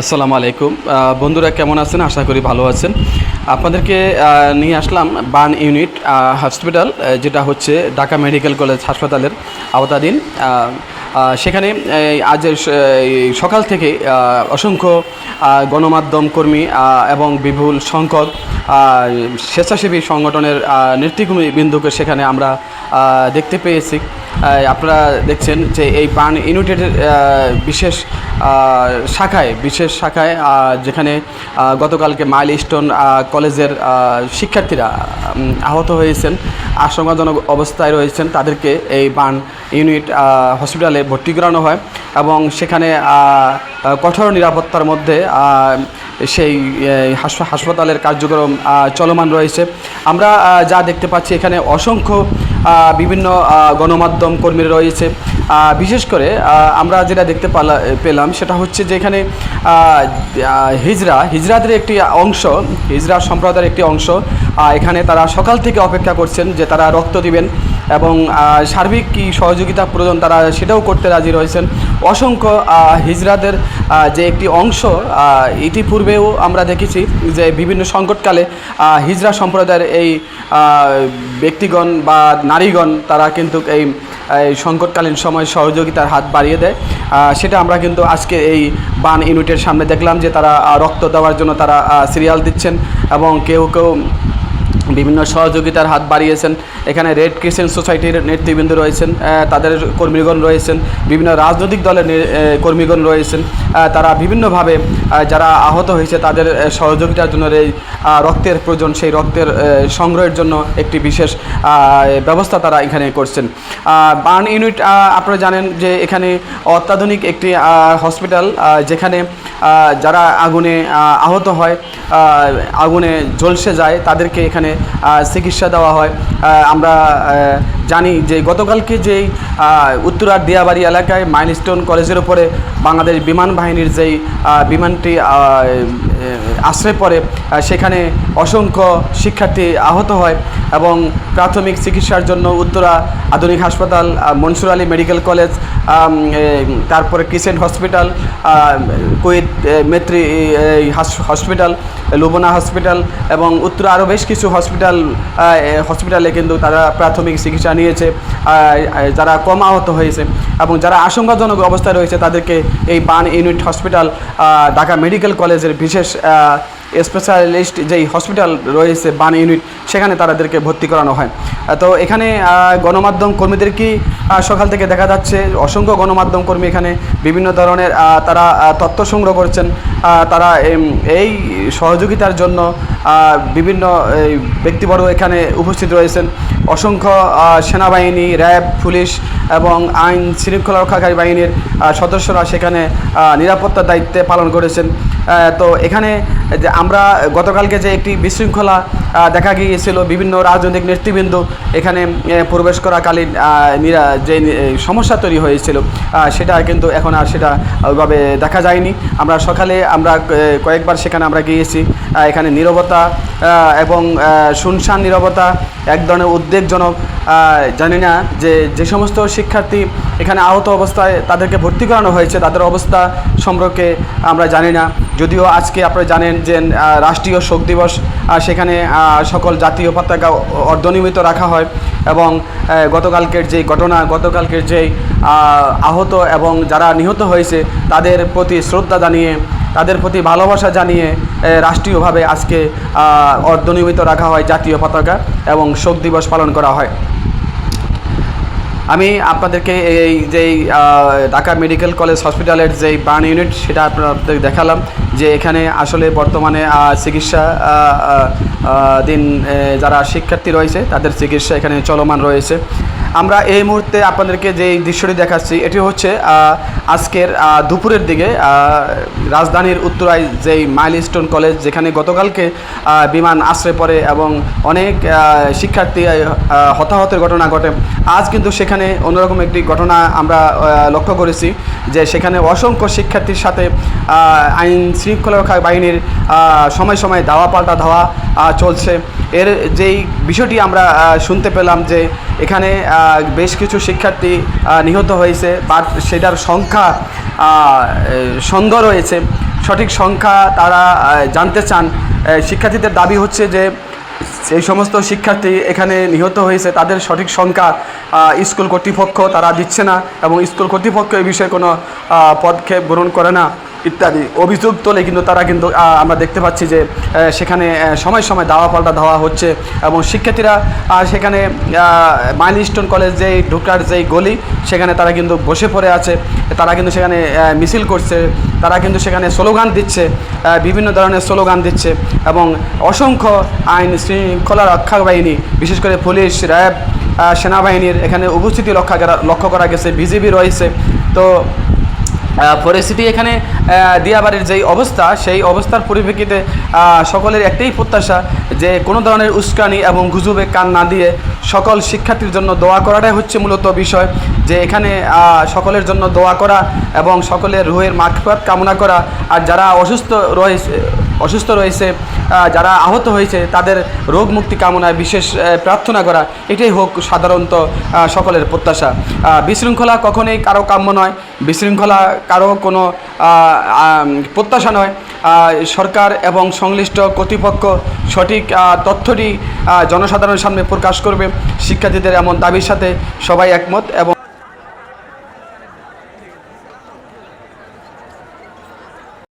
আসসালামু আলাইকুম। বন্ধুরা কেমন আছেন? আশা করি ভালো আছেন। আপনাদেরকে নিয়ে আসলাম বান ইউনিট হসপিটাল যেটা হচ্ছে ঢাকা মেডিকেল কলেজ হাসপাতালের আওতাধীন। সেখানে আজ সকাল থেকে অসংখ্য গণমাধ্যম কর্মী এবং বিপুল সংখ্যক স্বেচ্ছাসেবী সংগঠনের নেতৃবৃন্দকে সেখানে আমরা দেখতে পেয়েছি। আপনারা দেখছেন যে এই বার্ন ইউনিটেডের বিশেষ শাখায় বিশেষ শাখায় যেখানে গতকালকে মাইল স্টোন কলেজের শিক্ষার্থীরা আহত হয়েছেন, আশঙ্কাজনক অবস্থায় রয়েছেন, তাদেরকে এই বার্ন ইউনিট হসপিটালে ভর্তি করানো হয় এবং সেখানে কঠোর নিরাপত্তার মধ্যে সেই হাসপাতালের কার্যক্রম চলমান রয়েছে। আমরা যা দেখতে পাচ্ছি এখানে অসংখ্য বিভিন্ন গণমাধ্যম কর্মীরা রয়েছে। বিশেষ করে আমরা যেটা দেখতে পালা- পেলাম সেটা হচ্ছে যে এখানে হিজরা, হিজরাদের একটি অংশ, হিজরা সম্প্রদায়ের একটি অংশ এখানে তারা সকাল থেকে অপেক্ষা করছেন যে তারা রক্ত দিবেন। এবং সার্বিক কী সহযোগিতা প্রয়োজন তারা সেটাও করতে রাজি রয়েছেন। অসংখ্য হিজরাদের যে একটি অংশ ইতিপূর্বেও আমরা দেখেছি যে বিভিন্ন সংকটকালে হিজরা সম্প্রদায়ের এই ব্যক্তিগণ বা নারীগণ তারা কিন্তু এই সংকটকালীন সময় সহযোগিতার হাত বাড়িয়ে দেয়। সেটা আমরা কিন্তু আজকে এই বান ইউনিটের সামনে দেখলাম যে তারা রক্ত দেওয়ার জন্য তারা সিরিয়াল দিচ্ছেন এবং কেউ কেউ বিভিন্ন সহযোগিতার হাত বাড়িয়েছেন। এখানে রেড ক্রিসেন্ট সোসাইটির নেতৃবৃন্দ রয়েছেন তাদের কর্মীগণ রয়েছেন, বিভিন্ন রাজনৈতিক দলের কর্মীগণ রয়েছেন তারা বিভিন্নভাবে যারা আহত হয়েছে তাদের সহযোগিতার জন্য এই রক্তের প্রয়োজন, সেই রক্তের সংগ্রহের জন্য একটি বিশেষ ব্যবস্থা তারা এখানে করছেন। বার্ন ইউনিট আপনারা জানেন যে এখানে অত্যাধুনিক একটি হসপিটাল যেখানে যারা আগুনে আহত হয় আগুনে ঝলসে যায়, তাদেরকে এখানে চিকিৎসা দেওয়া হয়। আমরা জানি যে গতকালকে যেই উত্তরার দিয়াবাড়ি এলাকায় মাইলস্টোন কলেজের ওপরে বাংলাদেশ বিমান বাহিনীর যেই বিমানটি আশ্রয় পড়ে সেখানে অসংখ্য শিক্ষার্থী আহত হয় এবং প্রাথমিক চিকিৎসার জন্য উত্তরা আধুনিক হাসপাতাল মনসুর আলী মেডিকেল কলেজ তারপরে crescent hospital Kuwait Moitree hospital, Lubna hospital এবং উত্তর আরও বেশ কিছু হসপিটাল হসপিটালে কিন্তু তারা প্রাথমিক চিকিৎসা নিয়েছে যারা কম আহত হয়েছে এবং যারা আশঙ্কাজনক অবস্থায় রয়েছে তাদেরকে এই burn unit hospital Dhaka medical কলেজের বিশেষ স্পেশালিস্ট যেই হসপিটাল রয়েছে বান ইউনিট সেখানে তাদেরকে ভর্তি করানো হয়। তো এখানে গণমাধ্যম কর্মীদেরকেই আহ, সকাল থেকে দেখা যাচ্ছে অসংখ্য গণমাধ্যম কর্মী এখানে বিভিন্ন ধরনের তারা তথ্য সংগ্রহ করছেন তারা এই সহযোগিতার জন্য বিভিন্ন ব্যক্তিবর্গ এখানে উপস্থিত রয়েছেন। অসংখ্য সেনাবাহিনী র্যাব পুলিশ এবং আইন শৃঙ্খলা রক্ষাকারী বাহিনীর সদস্যরা সেখানে নিরাপত্তার দায়িত্বে পালন করেছেন। তো এখানে যে আমরা গতকালকে যে একটি বিশৃঙ্খলা দেখা গিয়েছিল বিভিন্ন রাজনৈতিক নেতৃবৃন্দ এখানে প্রবেশ করাকালীন নিরা, যে সমস্যা তৈরি হয়েছিল সেটা কিন্তু এখন আর সেটা ওইভাবে দেখা যায়নি। আমরা সকালে আমরা কয়েকবার সেখানে আমরা গিয়েছি এখানে নিরবতা এবং শুনশান নীরবতা এক ধরনের উদ্বেগজনক জানি না, যে যে সমস্ত শিক্ষার্থী এখানে আহত অবস্থায় তাদেরকে ভর্তি করানো হয়েছে, তাদের অবস্থা সম্পর্কে আমরা জানি না। যদিও আজকে আপনারা জানেন যে রাষ্ট্রীয় শোক দিবস সেখানে সকল জাতীয় পতাকা অর্ধনিয়মিত রাখা হয় এবং গতকালকের যে ঘটনা, গতকালকের যেই আহত এবং যারা নিহত হয়েছে, তাদের প্রতি শ্রদ্ধা জানিয়ে তাদের প্রতি ভালোবাসা জানিয়ে রাষ্ট্রীয়ভাবে আজকে অর্ধনিয়মিত রাখা হয় জাতীয় পতাকা এবং শোক দিবস পালন করা হয়। আমি আপনাদেরকে এই যেই ঢাকা মেডিকেল কলেজ হসপিটালের যেই বার্ন ইউনিট, সেটা আপনাদের দেখালাম যে এখানে আসলে বর্তমানে চিকিৎসা দিন যারা শিক্ষার্থী রয়েছে, তাদের চিকিৎসা এখানে চলমান রয়েছে। আমরা এই মুহূর্তে আপনাদেরকে যেই দৃশ্যটি দেখাচ্ছি, এটি হচ্ছে আজকের দুপুরের দিকে রাজধানীর উত্তরায় যেই মাইলস্টোন কলেজ, যেখানে গতকালকে বিমান আশ্রয় পড়ে এবং অনেক শিক্ষার্থী হতাহতের ঘটনা ঘটে। আজ কিন্তু সেখানে সেখানে অন্যরকম একটি ঘটনা আমরা লক্ষ্য করেছি যে সেখানে অসংখ্য শিক্ষার্থীর সাথে আইন শৃঙ্খলা বাহিনীর সময় সময় ধাওয়া পাল্টা ধাওয়া চলছে। এর যেই বিষয়টি আমরা শুনতে পেলাম যে এখানে বেশ কিছু শিক্ষার্থী নিহত হয়েছে বা সেটার সংখ্যা সন্দেহ রয়েছে। সঠিক সংখ্যা তারা জানতে চান। শিক্ষার্থীদের দাবি হচ্ছে যে এই সমস্ত শিক্ষার্থী এখানে নিহত হয়েছে। তাদের সঠিক সংখ্যা স্কুল কর্তৃপক্ষ তারা দিচ্ছে না এবং স্কুল কর্তৃপক্ষ এই বিষয়ে কোনো পদক্ষেপ গ্রহণ করে না। ইত্যাদি অভিযোগ তোলে, কিন্তু তারা কিন্তু আমরা দেখতে পাচ্ছি যে সেখানে সময় সময় দাওয়া পাল্টা ধাওয়া হচ্ছে এবং শিক্ষার্থীরা সেখানে মাইল স্টোন কলেজ যেই ঢোকার যেই গলি, সেখানে তারা কিন্তু বসে পড়ে আছে। তারা কিন্তু সেখানে মিছিল করছে। তারা কিন্তু সেখানে স্লোগান দিচ্ছে বিভিন্ন ধরনের স্লোগান দিচ্ছে এবং অসংখ্য আইন শৃঙ্খলা রক্ষা বাহিনী বিশেষ করে পুলিশ, র্যাব সেনাবাহিনীর এখানে উপস্থিতি লক্ষ্য করা লক্ষ্য করা গেছে। বিজিবি রয়েছে। তো পরিস্থিতি এখানে দিয়াবাড়ির যেই অবস্থা, সেই অবস্থার পরিপ্রেক্ষিতে সকলের একটাই প্রত্যাশা যে কোনো ধরনের উস্কানি এবং গুজবে কান না দিয়ে সকল শিক্ষার্থীর জন্য দোয়া করাটাই হচ্ছে মূলত বিষয়। যে এখানে সকলের জন্য দোয়া করা এবং সকলের রুহের মাখপাত কামনা করা। আর যারা অসুস্থ রয়েছে অসুস্থ রয়েছে যারা আহত হয়েছে, তাদের রোগ মুক্তি কামনায় বিশেষ প্রার্থনা করা, এটাই হোক সাধারণত সকলের প্রত্যাশা। বিশৃঙ্খলা কখনোই কারও কাম্য নয়, বিশৃঙ্খলা কারও কোনো প্রত্যাশা নয়। সরকার এবং সংশ্লিষ্ট কর্তৃপক্ষ সঠিক তথ্যটি জনসাধারণের সামনে প্রকাশ করবে। শিক্ষার্থীদের এমন দাবির সাথে সবাই একমত এবং